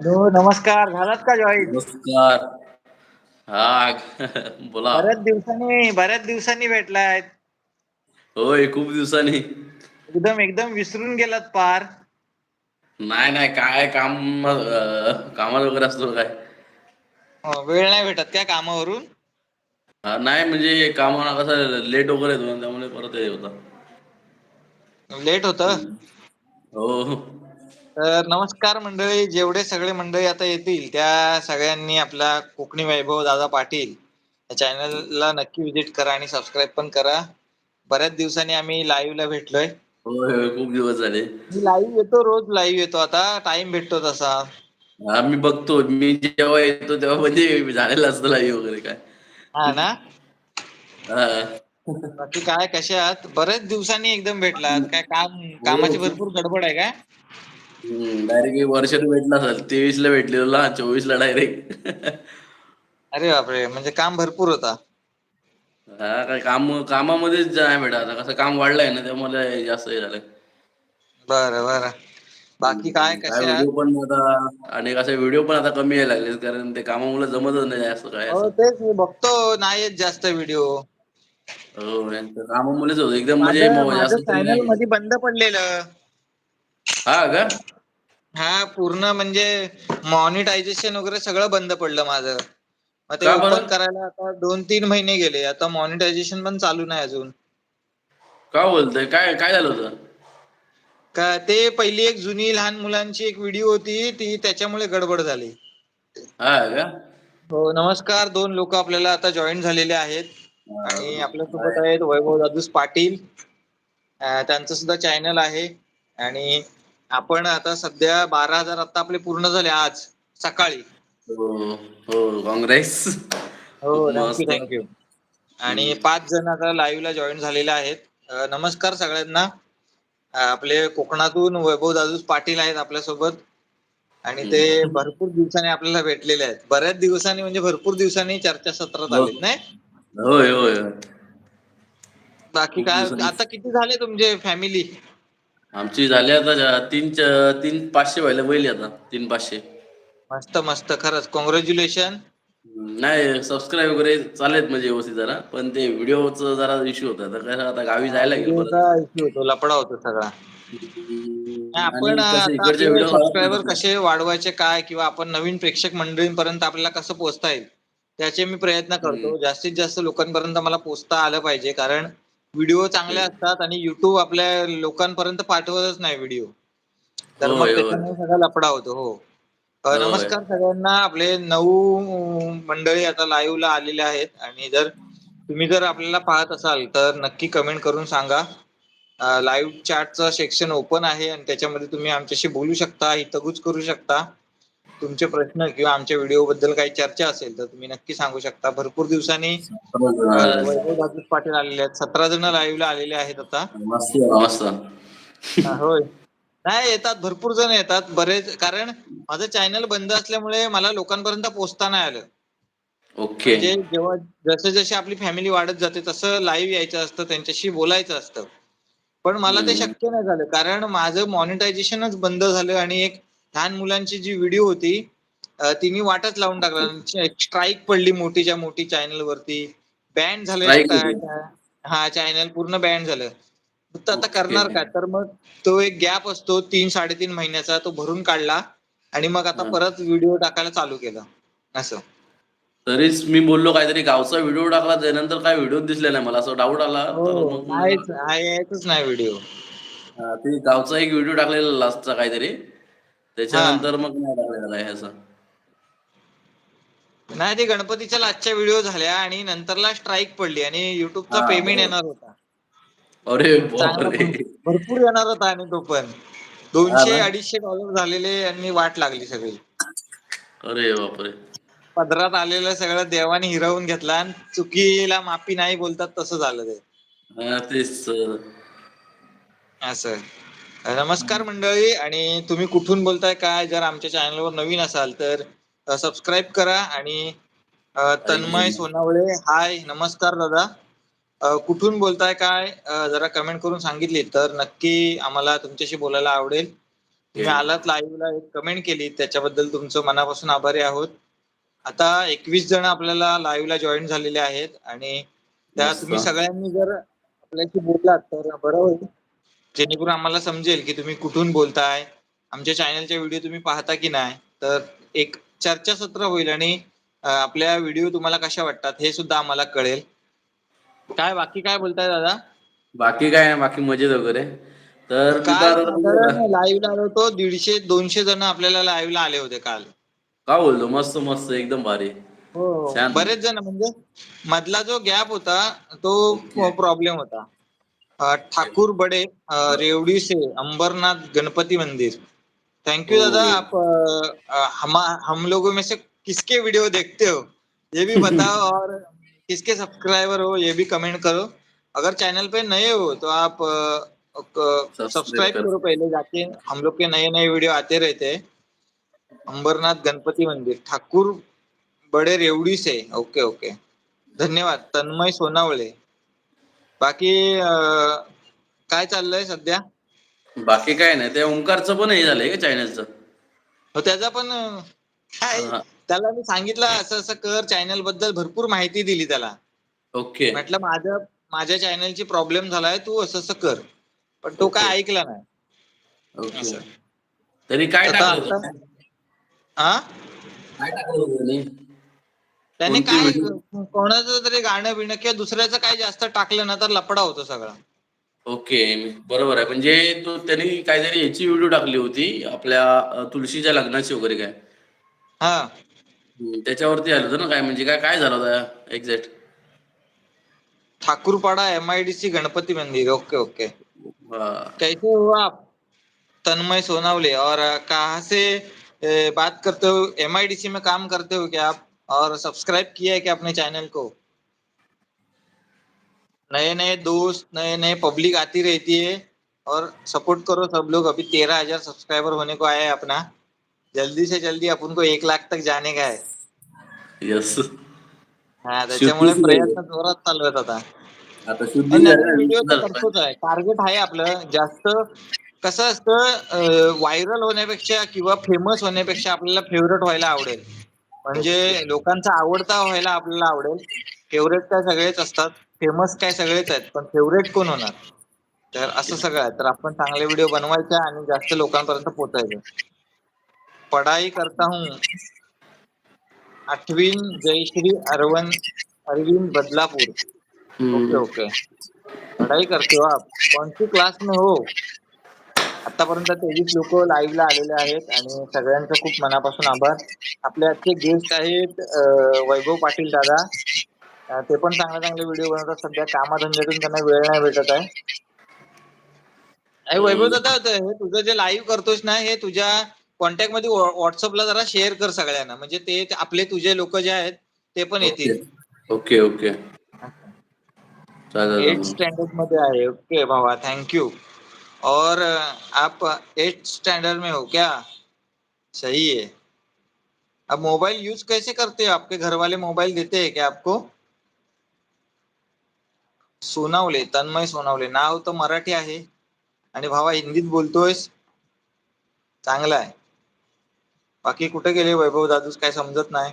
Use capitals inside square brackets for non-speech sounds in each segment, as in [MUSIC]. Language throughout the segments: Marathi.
हो नमस्कार. झालात का जॉईन? नमस्कार. हा बोला. बऱ्याच दिवसांनी बऱ्याच दिवसांनी भेटलाय. होय खूप दिवसांनी. एकदम एकदम विसरून गेलात पार. नाही नाही काय काम अं, कामाला वगैरे असतो काय? वेळ नाही भेटत काय कामावरून? हा, नाही म्हणजे कामाला कसं लेट वगैरे येतो ना, त्यामुळे परत हे होता. लेट होत? हो. तर नमस्कार मंडळी. जेवढे सगळे मंडळी आता येतील त्या सगळ्यांनी आपला कोकणी वैभव दादा पाटील या चॅनलला नक्की विजिट करा आणि सबस्क्राईब पण करा. बऱ्याच दिवसांनी आम्ही लाईव्हला भेटलोय. होय होय खूप दिवस झाले. मी लाईव्ह येतो रोज लाईव्ह येतो. आता टाइम भेटतो तसा. हा मी बघतो. मी जेव्हा येतो तेव्हा म्हणजे झालेलं असतं लाईव्ह वगैरे काय. हा ना? हा. बाकी काय कसे आहात? बरेच दिवसांनी एकदम भेटलात. काय काम कामाची भरपूर गडबड आहे हम्म डायरेक्ट वर्षात भेटला असेल तेवीस ला भेटलेला चोवीस ला डायरेक्ट अरे बापरे म्हणजे काम भरपूर होता. हा काय काम कामामध्येच नाही भेटा आता कसं काम वाढलंय ना त्यामुळे जास्त हे झालंय. बरं बरं. बाकी काय काय कसे आहात? व्हिडिओ पण आता आणि कसं व्हिडिओ पण आता कमी यायला लागले कारण ते कामामुळे जमतच नाही जास्त काय हो तेच मी बघतो नाही येत जास्त व्हिडिओ हो यांचं कामामुळेच होतं. एकदम म्हणजे माझं जास्त चॅनलमध्ये बंद पडलेलं. हा का? हा पूर्ण म्हणजे मॉनिटायझेशन वगैरे सगळं बंद पडलं माझं. मग ते का ओपन करायला आता दोन तीन महिने गेले. आता मॉनिटायझेशन पण चालू नाही अजून. का बोलतोय? काय काय झालं होतं? का ते पहिली एक जुनी लहान मुलांची एक व्हिडिओ होती. ती त्याच्यामुळे गडबड झाली. हा का? हो नमस्कार. दोन लोक आपल्याला आता जॉईन झालेले आहेत. आणि आपल्यासोबत आहेत वैभव दादूस पाटील. अं, त्यांचं सुद्धा चॅनल आहे. आणि आपण आता सध्या बारा हजार आता आपले पूर्ण झाले आज सकाळी. हो हो काँग्रेस हो खूप थँक्यू आणि. पाच जण आता लाईव्ह ला जॉईन झालेले आहेत. नमस्कार सगळ्यांना. आपले कोकणातून वैभव दादूस पाटील आहेत आपल्यासोबत. आणि ते. भरपूर दिवसांनी आपल्याला भेटलेले आहेत. बऱ्याच दिवसांनी म्हणजे भरपूर दिवसांनी चर्चासत्रात हो. आलेत नाही? होय होय. होय बाकी काय आता किती झाले तुमचे फॅमिली आमची झाली आता तीन तीन पाचशे व्हायला पहिली आता तीन पाचशे. मस्त मस्त. खरंच कॉंग्रॅच्युलेशन नाही सबस्क्राईब वगैरे चालेत म्हणजे व्यवस्थित जरा पण ते व्हिडिओच जरा इश्यू होता. तर काय आता गावी जायला इश्यू होतो लपडा होतो सगळा. आपण कसं सबस्क्रायबर कसे वाढवायचे काय किंवा आपण नवीन प्रेक्षक मंडळींपर्यंत आपल्याला कसं पोहोचता येईल त्याचे मी प्रयत्न करतो. जास्तीत जास्त लोकांपर्यंत मला पोहोचता आलं पाहिजे कारण व्हिडिओ चांगले असतात आणि युट्यूब आपल्या लोकांपर्यंत पाठवतच नाही व्हिडिओ. तर मग त्याच्यामुळे सगळा लफडा होतो हो. नमस्कार सगळ्यांना. आपले नऊ मंडळी आता लाईव्हला आलेले आहेत. आणि जर तुम्ही जर आपल्याला पाहत असाल तर नक्की कमेंट करून सांगा. लाईव्ह चॅटचं सेक्शन ओपन आहे आणि त्याच्यामध्ये तुम्ही आमच्याशी बोलू शकता हितगुज करू शकता. तुमचे प्रश्न किंवा आमच्या व्हिडिओ बद्दल काही चर्चा असेल तर तुम्ही नक्की सांगू शकता. भरपूर दिवसांनी वैभव पाटील आलेले आहेत. सतरा जण लाईव्हला आलेले आहेत आता. होय. नाही येतात. भरपूर जण येतात. बरेच कारण माझं चॅनल बंद असल्यामुळे मला लोकांपर्यंत पोहोचता नाही आलं. ओके. म्हणजे जेव्हा जसे जसे आपली फॅमिली वाढत जाते तसं लाईव्ह यायचं असतं त्यांच्याशी बोलायचं असतं. पण मला ते. शक्य नाही झालं. कारण माझं मॉनिटायझेशनच बंद झालं आणि एक लहान मुलांची जी व्हिडिओ होती तिने वाटच लावून टाकला. स्ट्राईक पडली मोठीच्या मोठी चॅनल वरती. बॅन झालं. हा चॅनल पूर्ण बॅन झालं. फक्त आता. करणार काय तर मग तो एक गॅप असतो तीन साडेतीन महिन्याचा तो भरून काढला आणि मग आता. परत व्हिडिओ टाकायला चालू केलं. असं. तरीच मी बोललो काहीतरी गावचा व्हिडिओ टाकला त्यानंतर काय व्हिडिओ दिसले नाही मला असं डाऊट आला. हो नाही व्हिडिओ ते गावचा एक व्हिडिओ टाकलेला लास्टचा काहीतरी. त्याच्यानंतर मग नाही टाकलेला आहे असं नाही ते गणपतीच्या लाचच्या व्हिडिओ झाल्या आणि नंतरला स्ट्राईक पडली आणि युट्यूबचा हा, पेमेंट बरोबर. येणार होता. अरे बापरे. भरपूर येणार होता आणि तो पण. दोनशे अडीचशे डॉलर झालेले आणि वाट लागली सगळी. अरे बापरे. पदरात आलेलं सगळं देवाने हिरावून घेतला आणि चुकीला माफी नाही बोलतात तसं झालं ते. हा तेच तर. असं. नमस्कार मंडळी आणि तुम्ही कुठून बोलताय काय? जर आमच्या चॅनलवर नवीन असाल तर सबस्क्राईब करा आणि तन्मय सोनावळे हाय नमस्कार दादा. कुठून बोलताय काय? जरा कमेंट करून सांगितली तर नक्की आम्हाला तुमच्याशी बोलायला आवडेल. तुम्ही आलात लाईव्हला एक कमेंट केली त्याच्याबद्दल तुमचं मनापासून आभारी आहोत. आता एकवीस जण आपल्याला लाईव्हला जॉईन झालेले आहेत आणि त्या. तुम्ही सगळ्यांनी जर आपल्याशी बोललात तर बरं होईल. जेणेकरून आम्हाला समजेल की तुम्ही कुठून बोलताय आमच्या चॅनलचे व्हिडिओ तुम्ही पाहता की नाही. तर एक चर्चासत्र होईल आणि आपल्या व्हिडिओ तुम्हाला कशा वाटतात हे सुद्धा आम्हाला कळेल. काय बाकी काय बोलताय दादा? बाकी काय बाकी मजेत वगैरे. तर लाईव्हला आलो होतो दीडशे दोनशे जण आपल्याला लाईव्हला आले होते काल. का बोलतो? मस्त मस्त एकदम भारी. हो. बरेच जण म्हणजे मधला जो गॅप होता तो. प्रॉब्लेम होता. ठाकूर बडे रेवडी से अंबरनाथ गणपति मंदिर. थैंक यू दादा. yeah. आप हम हम लोगों में से किसके वीडियो देखते हो? ये भी बताओ [LAUGHS] और किसके सब्सक्राइबर हो ये भी कमेंट करो। अगर चैनल पे नए हो तो आप सब्सक्राइब करो. करो पहले जाके। हम लोग के नए नए वीडियो आते रहते हैं। अंबरनाथ गणपति मंदिर ठाकुर बडे रेवडी से ओके ओके धन्यवाद। तन्मय सोनावळे बाकी काय चाललंय सध्या बाकी काय नाही ते ओंकारचं पण हे झालंय का चॅनलचं हो त्याचा पण काय हा. त्याला मी सांगितलं असं असं कर चॅनलबद्दल भरपूर माहिती दिली त्याला ओके म्हटलं माझ्या माझ्या चॅनलची प्रॉब्लेम झालाय तू असं असं कर पण तो काय. ऐकला नाही ओके असं. तरी काय आता- टाकलं होतं? हा काय टाकलं होतं त्यांनी? त्याने काय? कोणाचं तरी गाणं बिणं किंवा दुसऱ्याचं काय जास्त टाकलं ना तर लपडा होतो सगळा. ओके बरोबर आहे. म्हणजे तो त्यांनी काहीतरी याची व्हिडिओ टाकली होती आपल्या तुळशीच्या लग्नाची वगैरे काय? हा. त्याच्यावरती आलं होतं ना काय? म्हणजे काय काय झालं होतं एक्झॅक्ट? ठाकुरपाड़ा एमआईडीसी गणपति मंदिर. Okay okay. कैसे हो आप? तन्मय सोनावले. और कहाँ से बात करते हो? एमआईडीसी में काम करते हो क्या आप? और सब्सक्राइब किया है क्या अपने चैनल को? नए नए दोस्त नए नए पब्लिक आती रहती है और सपोर्ट करो सब लोग। अभी तेरह हजार सब्सक्राइबर होने को आया है अपना। जल्दी से जल्दी अपन को एक लाख तक जाने का है। यस हा त्याच्यामुळे प्रयत्न जोरात चालू आहेत आता. आता शुद्धी व्हिडिओ तर झाली. करतोच आहे. टार्गेट आहे आपलं. जास्त कसं असतं व्हायरल होण्यापेक्षा किंवा फेमस होण्यापेक्षा आपल्याला फेवरेट व्हायला आवडेल. म्हणजे लोकांचा आवडता व्हायला आपल्याला आवडेल. फेवरेट काय सगळेच असतात. फेमस काय सगळेच आहेत पण फेवरेट कोण होणार? तर असं सगळं आहे. तर आपण चांगले व्हिडिओ बनवायचे आणि जास्त लोकांपर्यंत पोहोचायचं. पढाई करता हूँ. आठवीन जयश्री अरविंद अरविंद बदलापूर. ओके. ओके. पढ़ाई करते हो आप. कौन सी क्लास में हो? आतापर्यंत तेवीस लोक लाईव्हला आलेले आहेत आणि सगळ्यांचं खूप मनापासून आभार. आपले आजचे गेस्ट आहेत वैभव पाटील दादा. ते पण चांगले चांगले व्हिडिओ बनवतात. सध्या कामाधंद्यातून त्यांना वेळ नाही भेटत आहे. अरे वैभव दादा हे तुझं जे लाईव्ह करतोस ना हे तुझ्या कॉन्टॅक्टमध्ये व्हॉट्सअपला जरा शेअर कर सगळ्यांना. म्हणजे ते आपले तुझे लोक जे आहेत ते पण येतील. Okay okay. एट. स्टैंडर्ड में है ओके भावा थैंक यू और आप एट स्टैंडर्ड में हो क्या? सही है। अब मोबाइल यूज कैसे करते हो? आपके घर वाले मोबाइल देते हैं क्या आपको? सोनावले तन्मय सोनावले नाव तर मराठी आहे. आणि भावा हिंदीत बोलतोयस. चांगला आहे. बाकी कुठे गेले वैभव दादूस? काय समजत नाही.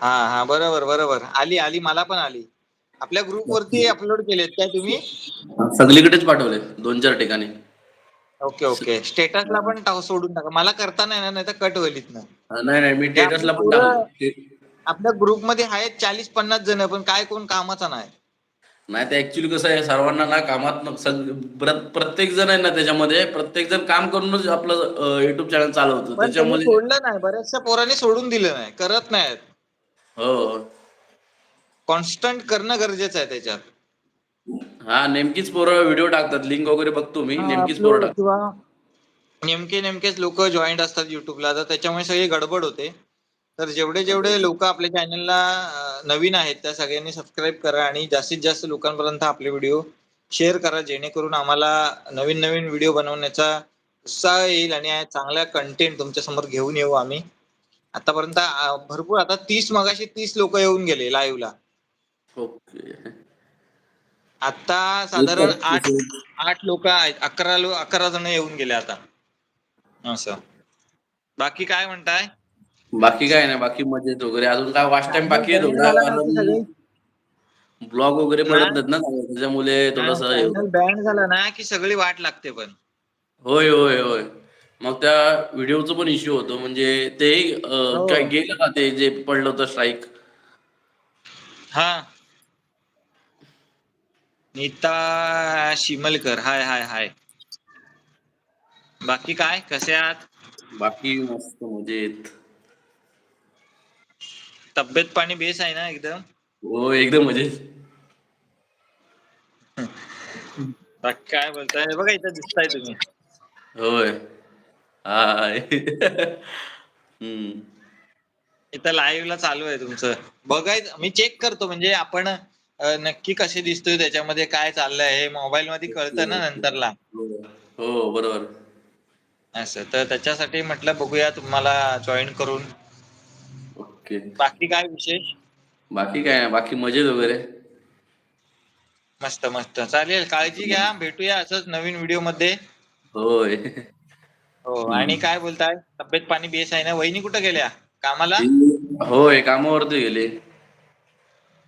हा हा बरोबर बरोबर. आली आली मला पण आली. आपल्या ग्रुप वरती अपलोड केलेत काय तुम्ही? सगळीकडेच पाठवले दोन चार ठिकाणी. Okay okay. स्टेटसला पण टाक- सोडून टाका. मला करता नाही ना नाही तर कट होईल इथनं. हा, नाही नाही मी टेटसला पण पुरं- टाकलं ते- आपल्या ग्रुपमध्ये आहेत चाळीस पन्नास जण पण काय कोण कामाचा नाही. नाही ते ऍक्च्युली कसं आहे सर्वांना ना कामात प्रत्येक जण आहे ना त्याच्यामध्ये प्रत्येक जण काम करूनच आपलं युट्यूब चॅनल चालवतं. पण त्यांनी त्याच्यामध्ये सोडलं नाही बऱ्याचशा पोरांनी सोडून दिलं नाही करत नाहीत. हो. कॉन्स्टंट करणं गरजेचं आहे त्याच्यात. हा नेमकीच पोरं व्हिडिओ टाकतात. लिंक वगैरे बघतो मी. नेमकीच पोरं टाकतात नेमके नेमकेच लोक जॉईंट असतात युट्यूबला तर त्याच्यामुळे सगळी गडबड होते. तर जेवढे जेवढे लोक आपल्या चॅनलला नवीन आहेत त्या सगळ्यांनी सबस्क्राईब करा आणि जास्तीत जास्त लोकांपर्यंत आपले व्हिडिओ शेअर करा. जेणेकरून आम्हाला नवीन नवीन व्हिडिओ बनवण्याचा उत्साह येईल आणि चांगला कंटेंट तुमच्यासमोर घेऊन येऊ आम्ही. आतापर्यंत भरपूर आता तीस मगाशी तीस लोक येऊन गेले लाईव्हला ओके. आता साधारण आठ आठ लोक आहेत. अकरा लो अकरा जण येऊन गेले आता. असं. बाकी काय म्हणताय? बाकी काय नाही. बाकी मजेत वगैरे. अजून काय वाच टाइम बाकी आहे ब्लॉग वगैरे पडत नाहीत ना? त्याच्यामुळे थोडस बँड झाला ना की सगळी वाट लागते पण. होय होय होय. मग त्या व्हिडिओचा पण इश्यू होतो. म्हणजे ते हो. काय गेलं का ते जे पडलं होतं स्ट्राईक हा. नीता शिमलकर. हाय हाय हाय. बाकी काय? कसे आहात? बाकी मस्त मजेत. तब्येत पाणी बेस आहे ना एकदम? हो एकदम मजेत. बाकी काय बोलताय? बघा इथं दिसताय तुम्ही. होय. हाय. हम्म. इथं लाईव्ह ला चालू आहे तुमचं. बघायचं मी चेक करतो. म्हणजे आपण नक्की कसे दिसतोय त्याच्यामध्ये काय चाललंय हे मोबाईल मध्ये कळतं ना नंतरला. हो बरोबर. असं तर त्याच्यासाठी म्हटलं बघूया तुम्हाला जॉईन करून. ओके. बाकी काय विशेष? बाकी काय बाकी मजेत वगैरे. मस्त मस्त. चालेल काळजी घ्या भेटूया असंच नवीन व्हिडिओमध्ये होय. हो आणि काय बोलताय? तब्येत पाणी बेस आहे ना? वहिनी कुठं गेल्या? कामाला? होय कामावरती गेले.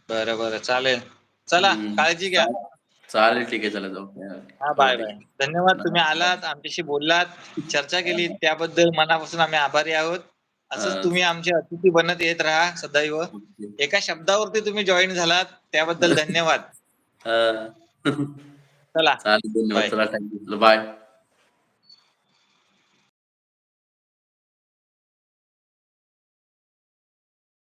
बरं बरं. चालेल. चला हम्म. काळजी घ्या. चालेल. ठीक आहे. चला जाऊ. हा बाय बाय. धन्यवाद तुम्ही आलात आमच्याशी बोललात चर्चा केली. त्याबद्दल मनापासून आम्ही आभारी आहोत. हा. असंच तुम्ही आमचे अतिथी बनत येत राहा सदैव. ओके. एका शब्दावरती तुम्ही जॉईन झालात त्याबद्दल धन्यवाद. [LAUGHS] हा. चला. चालेल धन्यवाद. Bye. चला थँक्यू बाय.